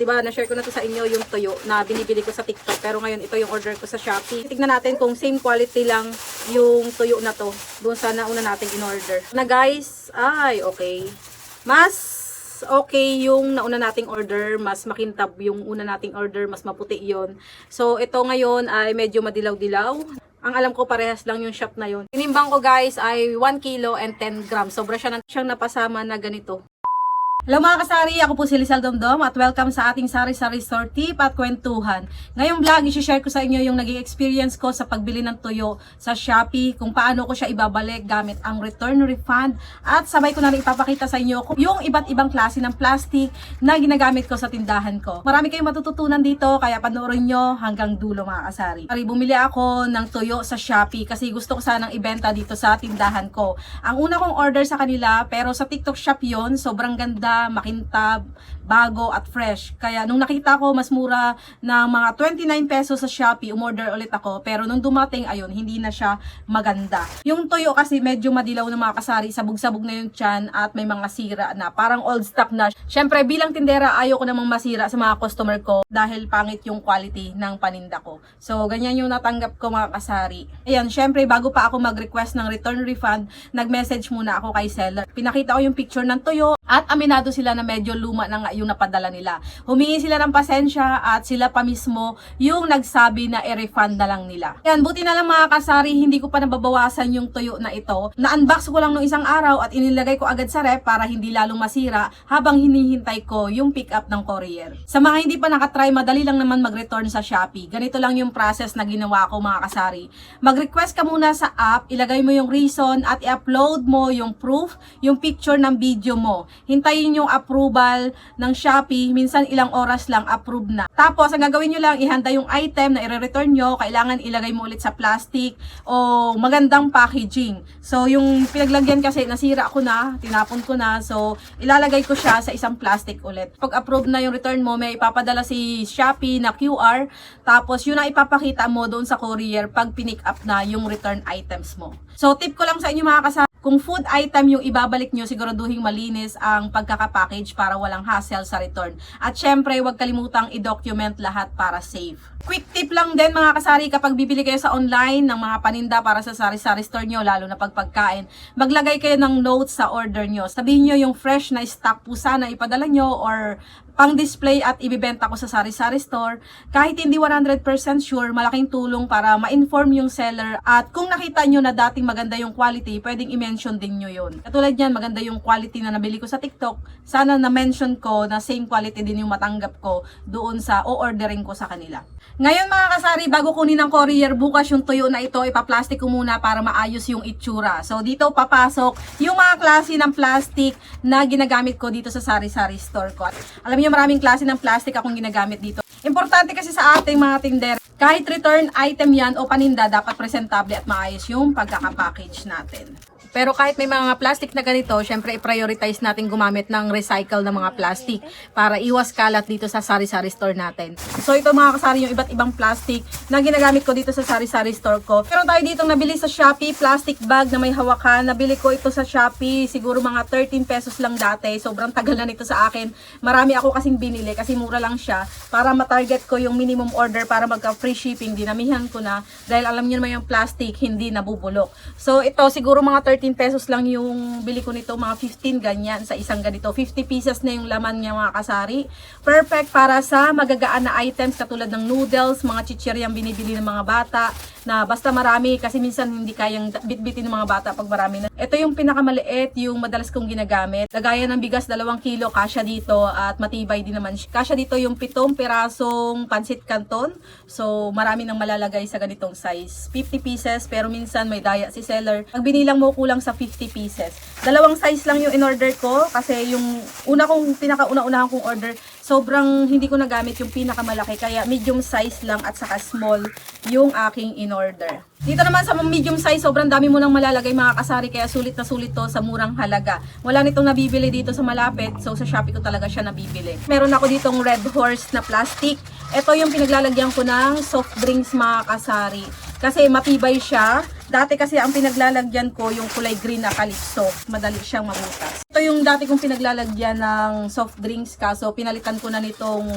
Diba, na-share ko na to sa inyo yung tuyo na binibili ko sa TikTok. Pero ngayon, ito yung order ko sa Shopee. Tignan natin kung same quality lang yung tuyo na to. Doon sa nauna nating in-order. Na guys, ay, okay. Mas okay yung nauna nating order, mas makintab yung una nating order, mas maputi yon. So, ito ngayon ay medyo madilaw-dilaw. Ang alam ko parehas lang yung shop na yon. Tinimbang ko guys ay 1 kilo and 10 grams. Sobra siya ng siyang napasama na ganito. Hello mga kasari, ako po si Lizal Domdom at welcome sa ating sari-sari store tip at kwentuhan. Ngayong vlog, isi-share ko sa inyo yung naging experience ko sa pagbili ng tuyo sa Shopee, kung paano ko siya ibabalik gamit ang return refund at sabay ko na rin ipapakita sa inyo yung iba't ibang klase ng plastic na ginagamit ko sa tindahan ko. Marami kayong matututunan dito kaya panoorin nyo hanggang dulo mga kasari. Sorry, bumili ako ng tuyo sa Shopee kasi gusto ko sanang ibenta dito sa tindahan ko. Ang una kong order sa kanila pero sa TikTok shop yon sobrang ganda, makintab, bago at fresh. Kaya nung nakita ko mas mura ng mga 29 pesos sa Shopee, umorder ulit ako. Pero nung dumating, ayun, hindi na siya maganda. Yung tuyo kasi medyo madilaw na mga kasari, sabog-sabog na yung tiyan at may mga sira na. Parang old stock na. Siyempre, bilang tindera, ayaw ko namang masira sa mga customer ko dahil pangit yung quality ng paninda ko. So, ganyan yung natanggap ko mga kasari. Ayan, syempre, bago pa ako mag-request ng return refund, nag-message muna ako kay seller. Pinakita ko yung picture ng tuyo at aminado sila na medyo luma na nga yung napadala nila. Humingi sila ng pasensya at sila pa mismo yung nagsabi na i-refund na lang nila. Yan, buti na lang mga kasari, hindi ko pa nababawasan yung tuyo na ito. Na-unbox ko lang nung isang araw at inilagay ko agad sa rep para hindi lalong masira habang hinihintay ko yung pick up ng courier. Sa mga hindi pa nakatry, madali lang naman mag-return sa Shopee. Ganito lang yung process na ginawa ko mga kasari. Mag-request ka muna sa app, ilagay mo yung reason at i-upload mo yung proof, yung picture ng video mo. Hintayin yung approval ng Shopee, minsan ilang oras lang approve na. Tapos, ang gagawin nyo lang, ihanda yung item na i-return nyo, kailangan ilagay mo ulit sa plastic o magandang packaging. So, yung pinaglagyan kasi, nasira ko na, tinapon ko na, so, ilalagay ko siya sa isang plastic ulit. Pag approve na yung return mo, may ipapadala si Shopee na QR, tapos yun ang ipapakita mo doon sa courier pag pinick up na yung return items mo. So, tip ko lang sa inyo mga kasama, kung food item yung ibabalik nyo, siguraduhin malinis ang pagkakapackage para walang hassle sa return. At syempre, huwag kalimutang i-document lahat para safe. Quick tip lang din mga kasari, kapag bibili kayo sa online ng mga paninda para sa sari-sari store nyo, lalo na pag pagkain, maglagay kayo ng notes sa order nyo. Sabihin nyo yung fresh na stock po sana ipadala nyo or pang display at ibibenta ko sa sari-sari store. Kahit hindi 100% sure, malaking tulong para ma-inform yung seller at kung nakita nyo na dating maganda yung quality, pwedeng i-mention din nyo yun. Katulad yan, maganda yung quality na nabili ko sa TikTok, sana na-mention ko na same quality din yung matanggap ko doon sa o-ordering ko sa kanila. Ngayon mga kasari, bago kunin ng courier, bukas yung tuyo na ito, ipaplastic ko muna para maayos yung itsura. So dito papasok yung mga klase ng plastic na ginagamit ko dito sa sari-sari store ko. Alam niyo maraming klase ng plastic akong ginagamit dito. Importante kasi sa ating mga tinder, kahit return item yan o paninda, dapat presentable at maayos yung pagkakapackage natin. Pero kahit may mga plastic na ganito, syempre i-prioritize natin gumamit ng recycle na mga plastic para iwas kalat dito sa sari-sari store natin. So ito mga kasari yung iba't ibang plastic na ginagamit ko dito sa sari-sari store ko. Pero tayo dito nabili sa Shopee, plastic bag na may hawakan. Nabili ko ito sa Shopee, siguro mga 13 pesos lang dati. Sobrang tagal na nito sa akin. Marami ako kasing binili kasi mura lang siya para ma-target ko yung minimum order para magka free shipping. Dinamihan ko na dahil alam niyo naman yung plastic hindi nabubulok. So ito siguro mga 13 pesos lang yung bili ko nito, mga 15 ganyan sa isang ganito. 50 pieces na yung laman niya mga kasari. Perfect para sa magagaan na items katulad ng noodles, mga chichiryang binibili ng mga bata na basta marami kasi minsan hindi kayang bitbitin ng mga bata pag marami na. Ito yung pinakamaliit, yung madalas kong ginagamit. Lagayan ng bigas 2 kilo, kasya dito at matibay din naman. Kasya dito yung pitong pirasong pansit canton. So marami nang malalagay sa ganitong size. 50 pieces pero minsan may daya si seller. Pag binilang mo kulang sa 50 pieces. Dalawang size lang yung in-order ko kasi yung una kong pinakauna-unahan kong order sobrang hindi ko nagamit yung pinakamalaki kaya medium size lang at saka small yung aking in-order. Dito naman sa medium size, sobrang dami mo nang malalagay mga kasari kaya sulit na sulit to sa murang halaga. Wala nitong nabibili dito sa malapit so sa Shopee ko talaga siya nabibili. Meron ako ditong red horse na plastic. Ito yung pinaglalagyan ko ng soft drinks mga kasari. Kasi matibay siya, Dati kasi ang pinaglalagyan ko yung kulay green na calypso. Madali siyang mabutas. Yung dati kong pinaglalagyan ng soft drinks kaso pinalitan ko na nitong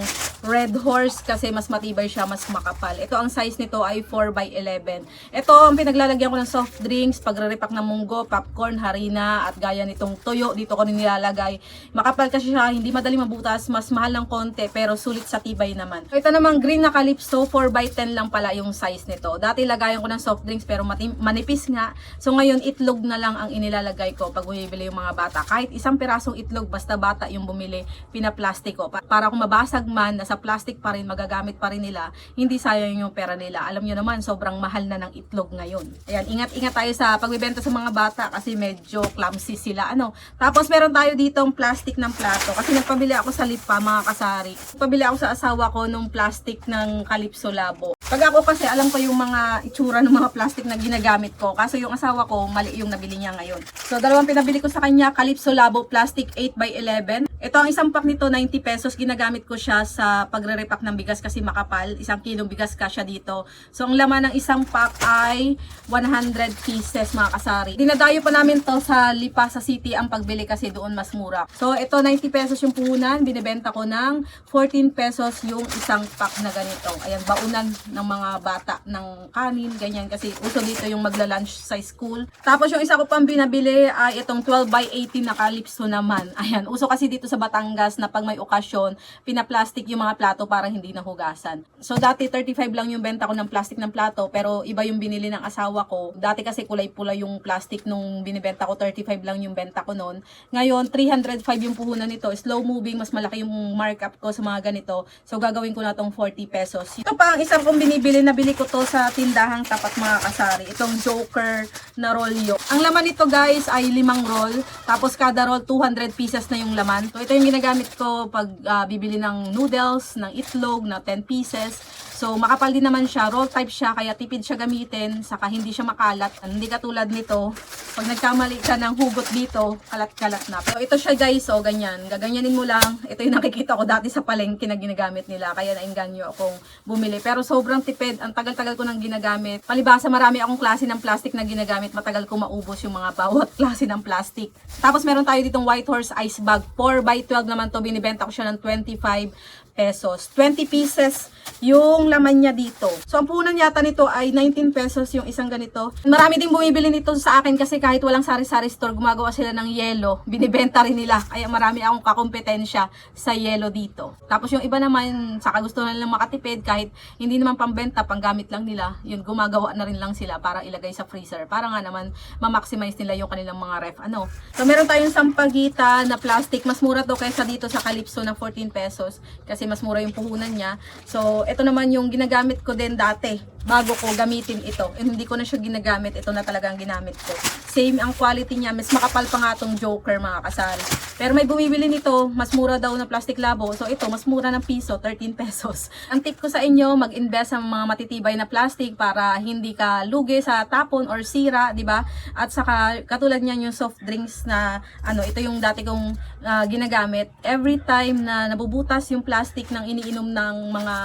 red horse kasi mas matibay siya, mas makapal. Ito ang size nito ay 4x11. Ito ang pinaglalagyan ko ng soft drinks, pagre-repack ng munggo, popcorn, harina at gaya nitong toyo. Dito ko rin nilalagay. Makapal kasi siya, hindi madali mabutas, mas mahal ng konti pero sulit sa tibay naman. Ito namang green na calypso, 4x10 lang pala yung size nito. Dati lagayan ko ng soft drinks pero manipis nga. So ngayon itlog na lang ang inilalagay ko pag bumibili yung mga bata. Kahit isang pirasong itlog basta bata yung bumili, pinaplastic ko. Pa- para kung mabasag man, nasa plastic pa rin, magagamit pa rin nila, hindi sayang yung pera nila. Alam nyo naman, sobrang mahal na ng itlog ngayon. Ayan, ingat-ingat tayo sa pagbibenta sa mga bata kasi medyo clumsy sila. Ano? Tapos meron tayo ditong plastic ng plato kasi nagpabili ako sa Lipa mga kasari. Pabili ako sa asawa ko nung plastic ng Calypso Labo. Pag ako kasi alam ko yung mga itsura ng mga plastic na ginagamit ko. Kaso yung asawa ko, mali yung nabili niya ngayon. So dalawang pinabili ko sa kanya, Calypso Labo Plastic 8x11. Ito ang isang pack nito, 90 pesos. Ginagamit ko siya sa pagre-repack ng bigas kasi makapal. Isang kilong bigas kasya dito. So ang laman ng isang pack ay 100 pieces mga kasari. Dinadayo pa namin to sa Lipasa City ang pagbili kasi doon mas mura. So ito 90 pesos yung puhunan. Binibenta ko ng 14 pesos yung isang pack na ganito. Ayan, baunan ng mga bata ng kanin, ganyan. Kasi uso dito yung magla-lunch sa school. Tapos yung isa ko pang binabili ay itong 12 by 18 na calypso naman. Ayan, uso kasi dito sa Batangas na pag may okasyon, pinaplastic yung mga plato para hindi nahugasan. So dati 35 lang yung benta ko ng plastic ng plato pero iba yung binili ng asawa ko. Dati kasi kulay-pula yung plastic nung binibenta ko, 35 lang yung benta ko noon. Ngayon 305 yung puhunan nito. Slow moving, mas malaki yung markup ko sa mga ganito. So gagawin ko na tong 40 pesos. Ito pa ang isang kong binibili, nabili ko to sa tindahang tapat mga kasari. Itong Joker na rolyo. Ang laman nito guys ay limang roll. Tapos kada roll 200 pieces na yung laman. So ito yung ginagamit ko pag ah, bibili ng noodles, ng itlog na 10 pieces. So makapal din naman siya, roll type siya kaya tipid siya gamitin, saka hindi siya makalat. Hindi katulad nito, pag nagkamali ka ng hugot dito, kalat-kalat na. So ito siya guys, so ganyan. Gaganyanin mo lang. Ito yung nakikita ko dati sa palengke na ginagamit nila, kaya nainganyo akong bumili. Pero sobrang tipid, ang tagal-tagal ko nang ginagamit. Palibasa marami akong klase ng plastic na ginagamit, matagal ko maubos yung mga bawat klase ng plastic. Tapos meron tayo ditong White Horse Ice Bag, 4x12 naman to, binibenta ko siya ng 25 pesos. 20 pieces yung laman niya dito. So, ang puhunan yata nito ay 19 pesos yung isang ganito. Marami ding bumibili nito sa akin kasi kahit walang sari-sari store, gumagawa sila ng yelo. Binibenta rin nila. Kaya marami akong kakompetensya sa yelo dito. Tapos yung iba naman, saka gusto na nilang makatipid kahit hindi naman pambenta, panggamit lang nila. Yun, gumagawa na rin lang sila para ilagay sa freezer. Para nga naman, ma-maximize nila yung kanilang mga ref. Ano? So, meron tayong sampagita na plastic. Mas mura to kaysa dito sa Calypso na 14 pesos. Kasi mas mura yung puhunan niya. So, ito naman yung ginagamit ko din dati bago ko gamitin ito. And hindi ko na siya ginagamit. Ito na talaga ang ginamit ko. Same ang quality niya. Mas makapal pa nga tong Joker mga kasari. Pero may bumibili nito, mas mura daw na plastic labo. So ito, mas mura ng piso, 13 pesos. Ang tip ko sa inyo, mag-invest sa mga matitibay na plastic para hindi ka lugi sa tapon or sira, di ba? At saka, katulad niyan yung soft drinks na, ano, ito yung dati kong ah, ginagamit. Every time na nabubutas yung plastic ng iniinom ng mga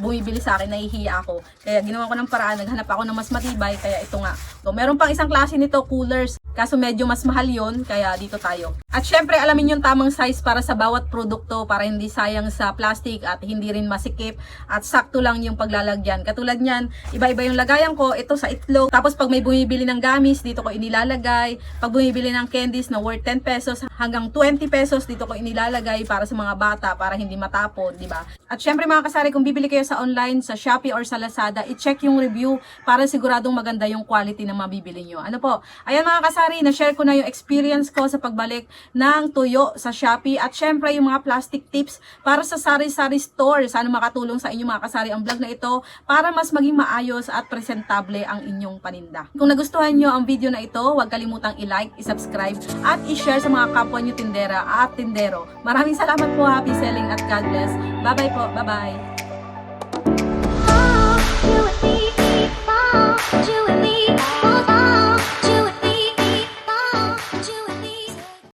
bumibili sa akin, nahihiya ako. Kaya ginawa ko ng paraan, naghanap ako ng mas matibay, kaya ito nga. So, meron pang isang klase nito, coolers. Kaso medyo mas mahal yon kaya dito tayo. At syempre, alamin yung tamang size para sa bawat produkto para hindi sayang sa plastic at hindi rin masikip at sakto lang yung paglalagyan. Katulad niyan, iba-iba yung lagayan ko. Ito sa itlog. Tapos pag may bumibili ng gamis, dito ko inilalagay. Pag bumibili ng candies na worth 10 pesos hanggang 20 pesos, dito ko inilalagay para sa mga bata para hindi matapon, di ba? At syempre mga kasari, kung bibili kayo sa online, sa Shopee or sa Lazada, i-check yung review para siguradong maganda yung quality ng mabibili nyo. Ano po? Ayan mga kasari, na-share ko na yung experience ko sa pagbalik ng tuyo sa Shopee at syempre yung mga plastic tips para sa sari-sari store. Sana makatulong sa inyo mga kasari ang vlog na ito para mas maging maayos at presentable ang inyong paninda. Kung nagustuhan nyo ang video na ito, huwag kalimutang i-like, i-subscribe at i-share sa mga kapwa nyo tindera at tindero. Maraming salamat po, happy selling at God bless. Bye-bye po, bye-bye. Oh.